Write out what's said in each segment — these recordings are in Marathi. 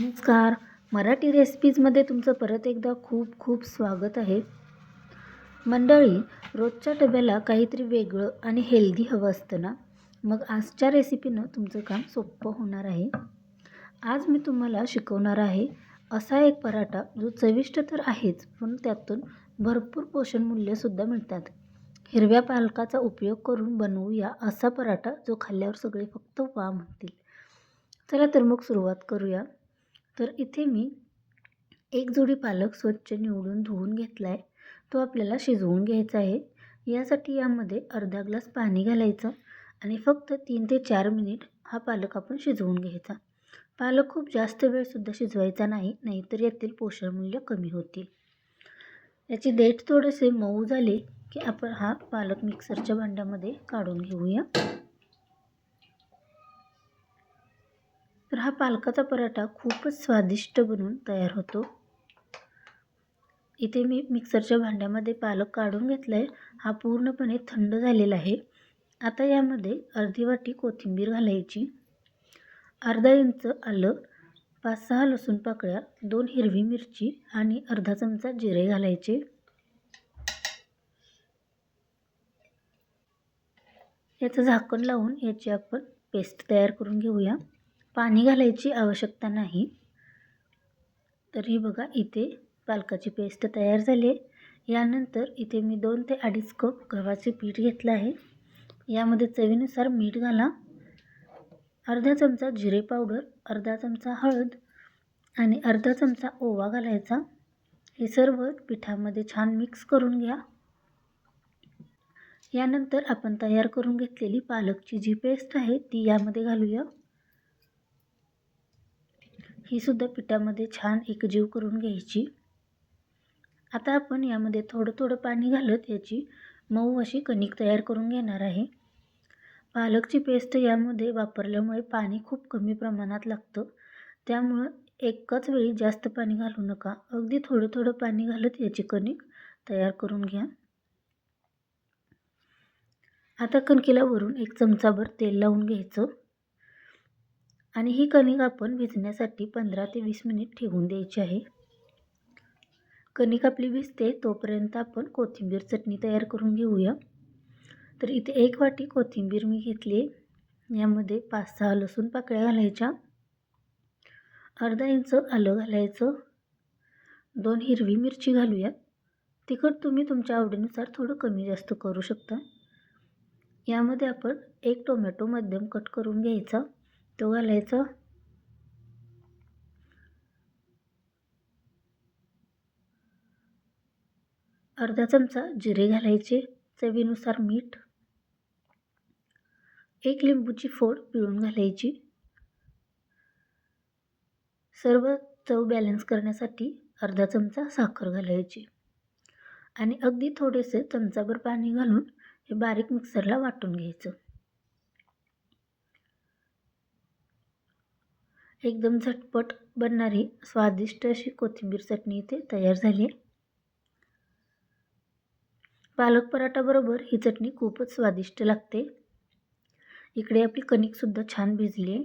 नमस्कार. मराठी रेसिपीजमध्ये तुमचं परत एकदा खूप खूप स्वागत आहे. मंडळी रोजच्या डब्याला काहीतरी वेगळं आणि हेल्दी हवं असतं ना? मग आजच्या रेसिपीनं तुमचं काम सोपं होणार आहे. आज मी तुम्हाला शिकवणार आहे असा एक पराठा जो चविष्ट तर आहेच पण त्यातून भरपूर पोषण मूल्यसुद्धा मिळतात. हिरव्या पालकाचा उपयोग करून बनवूया असा पराठा जो खाल्ल्यावर सगळे फक्त वा म्हणतील. चला तर मग सुरुवात करूया. तर इथे मी एक जोडी पालक स्वच्छ निवडून धुवून घेतला आहे तो आपल्याला शिजवून घ्यायचा आहे. यासाठी यामध्ये अर्धा ग्लास पाणी घालायचं आणि फक्त तीन ते चार मिनिट हा पालक आपण शिजवून घ्यायचा. पालक खूप जास्त वेळसुद्धा शिजवायचा नाही नाहीतर यातील पोषणमूल्य कमी होतील. याची देठ थोडेसे मऊ झाले की आपण हा पालक मिक्सरच्या भांड्यामध्ये काढून घेऊया. तर हा पालकाचा पराठा खूपच स्वादिष्ट बनून तयार होतो. इथे मी मिक्सरच्या भांड्यामध्ये पालक काढून घेतला आहे हा पूर्णपणे थंड झालेला आहे. आता यामध्ये अर्धी वाटी कोथिंबीर घालायची. अर्धा इंच आलं पाच सहा लसूण पाकळ्या दोन हिरवी मिरची आणि अर्धा चमचा जिरे घालायचे. याचं झाकण लावून याची आपण पेस्ट तयार करून घेऊया. पाणी घालायची आवश्यकता नाही. तर ही बघा इथे पालकाची पेस्ट तयार झाली आहे. यानंतर इथे मी दोन ते अडीच कप गव्हाचे पीठ घेतलं आहे. यामध्ये चवीनुसार मीठ घाला. अर्धा चमचा जिरे पावडर अर्धा चमचा हळद आणि अर्धा चमचा ओवा घालायचा. हे सर्व पिठामध्ये छान मिक्स करून घ्या. यानंतर आपण तयार करून घेतलेली पालकची जी पेस्ट आहे ती यामध्ये घालूया. ही सुद्धा पिठामध्ये छान एकजीव करून घ्यायची. आता आपण यामध्ये थोडं थोडं पाणी घालत याची मऊ अशी कणिक तयार करून घेणार आहे. पालकची पेस्ट यामध्ये वापरल्यामुळे पाणी खूप कमी प्रमाणात लागतं. त्यामुळं एकाच वेळी जास्त पाणी घालू नका. अगदी थोडं थोडं पाणी घालत याची कणिक तयार करून घ्या. आता कणकेला वरून एक चमचाभर तेल लावून घ्यायचं. आणि ही कणिक आपण भिजण्यासाठी पंधरा ते वीस मिनिट ठेवून द्यायची आहे. कणिक आपली भिजते तोपर्यंत आपण कोथिंबीर चटणी तयार करून घेऊया. तर इथे एक वाटी कोथिंबीर मी घेतली आहे. यामध्ये पाच सहा लसूण पाकळ्या घालायच्या. अर्धा इंच आलं घालायचं. दोन हिरवी मिरची घालूया. तिखट तुम्ही तुमच्या आवडीनुसार थोडं कमी जास्त करू शकता. यामध्ये आपण एक टोमॅटो मध्यम कट करून घ्यायचा. तो घालायचा अर्धा चमचा जिरे घालायचे चवीनुसार मीठ. एक लिंबूची फोड पिळून घालायची. सर्व चव बॅलन्स करण्यासाठी अर्धा चमचा साखर घालायची. आणि अगदी थोडेसे चमचाभर पाणी घालून हे बारीक मिक्सरला वाटून घ्यायचं. एकदम झटपट बनणारी स्वादिष्ट अशी कोथिंबीर चटणी इथे तयार झाली आहे. पालक पराठाबरोबर ही चटणी खूपच स्वादिष्ट लागते. इकडे आपली कणिकसुद्धा छान भिजली आहे.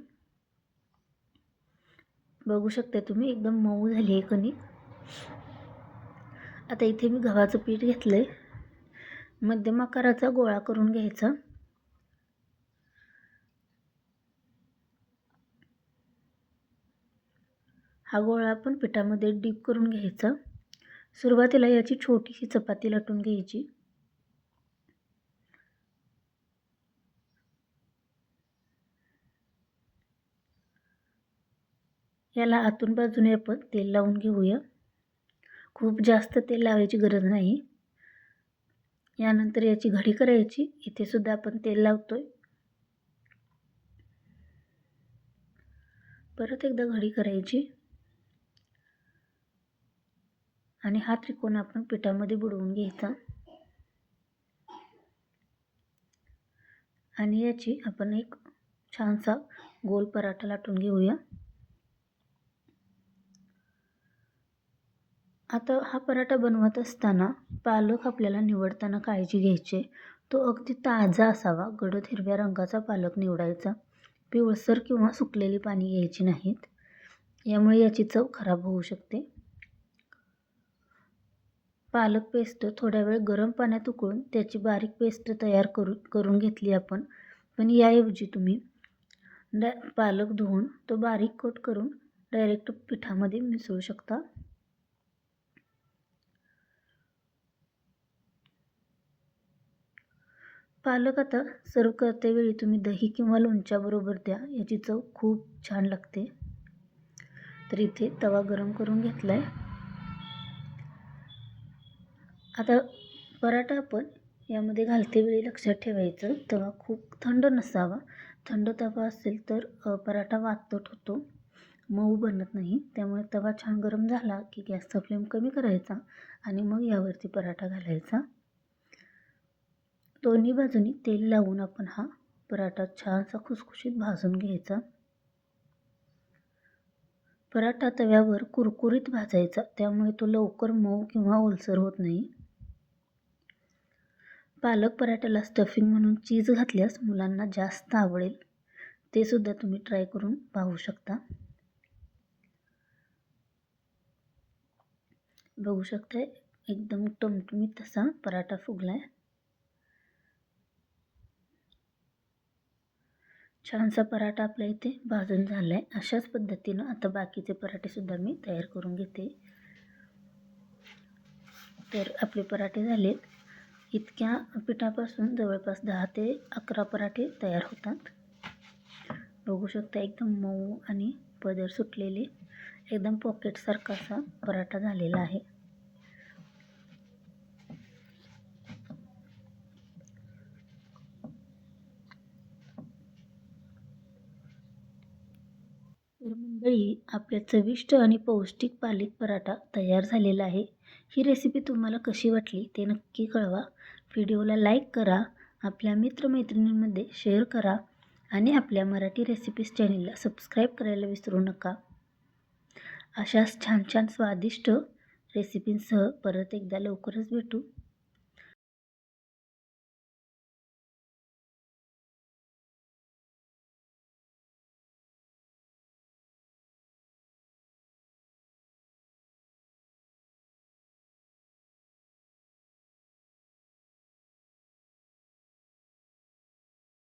बघू शकता तुम्ही एकदम मऊ झाली आहे कणिक. आता इथे मी गव्हाचं पीठ घेतलं आहे मध्यम आकाराचा गोळा करून घ्यायचा. हा गोळा आपण पिठामध्ये डीप करून घ्यायचा. सुरुवातीला याची छोटीशी चपाती लाटून घ्यायची. याला आतून बाजूने आपण तेल लावून घेऊया. खूप जास्त तेल लावायची गरज नाही. यानंतर याची घडी करायची. इथे सुद्धा आपण तेल लावतोय. परत एकदा घडी करायची. आणि हा त्रिकोण आपण पिठामध्ये बुडवून घ्यायचा. आणि याची आपण एक छानसा गोल पराठा लाटून घेऊया. आता हा पराठा बनवत असताना पालक आपल्याला निवडताना काळजी घ्यायची. तो अगदी ताजा असावा गडद हिरव्या रंगाचा पालक निवडायचा. पिवळसर किंवा सुकलेली पाणी घ्यायची नाहीत. यामुळे याची चव खराब होऊ शकते. पालक पेस्ट थोड्या वेळ गरम पाण्यात उकळून त्याची बारीक पेस्ट तयार करू करून घेतली आपण. पण याऐवजी तुम्ही डा पालक धुवून तो बारीक कट करून डायरेक्ट पिठामध्ये मिसळू शकता. पालक आता सर्व करतेवेळी तुम्ही दही किंवा लोणच्याबरोबर द्या याची चव खूप छान लागते. तर इथे तवा गरम करून घेतला आहे आता पराठा आपण यामध्ये घालते वेळी लक्षात ठेवायचं. तवा खूप थंड नसावा. थंड तवा असेल तर पराठा वातट होतो. मऊ बनत नाही. त्यामुळे तवा छान गरम झाला की गॅसचा फ्लेम कमी करायचा आणि मग यावरती पराठा घालायचा. दोन्ही बाजूनी तेल लावून आपण हा पराठा छानसा खुसखुशीत भाजून घ्यायचा. पराठा तव्यावर कुरकुरीत भाजायचा. त्यामुळे तो लवकर मऊ किंवा ओलसर होत नाही. पालक पराठ्याला स्टफिंग म्हणून चीज घातल्यास मुलांना जास्त आवडेल. ते सुद्धा तुम्ही ट्राय करून पाहू शकता. बघू शकता एकदम टमटमीत तसा पराठा फुगला आहे छानसा पराठा आपल्या इथे भाजून झाला आहे अशाच पद्धतीनं आता बाकीचे पराठेसुद्धा मी तयार करून घेते. तर आपले पराठे झालेत. इतक्या पिठापासून जवळपास दहा ते अकरा पराठे तयार होतात. बघू शकता एकदम मऊ आणि पदर सुटलेले एकदम पॉकेटसारखा असा पराठा झालेला आहे. तर मंडळी आपल्या चविष्ट आणि पौष्टिक पालक पराठा तयार झालेला आहे. ही रेसिपी तुम्हाला कशी वाटली ते नक्की कळवा. व्हिडिओला लाईक करा आपल्या मित्रमैत्रिणींमध्ये शेअर करा आणि आपल्या मराठी रेसिपीज चॅनेलला सबस्क्राईब करायला विसरू नका. अशाच छान छान स्वादिष्ट रेसिपींसह परत एकदा लवकरच भेटू.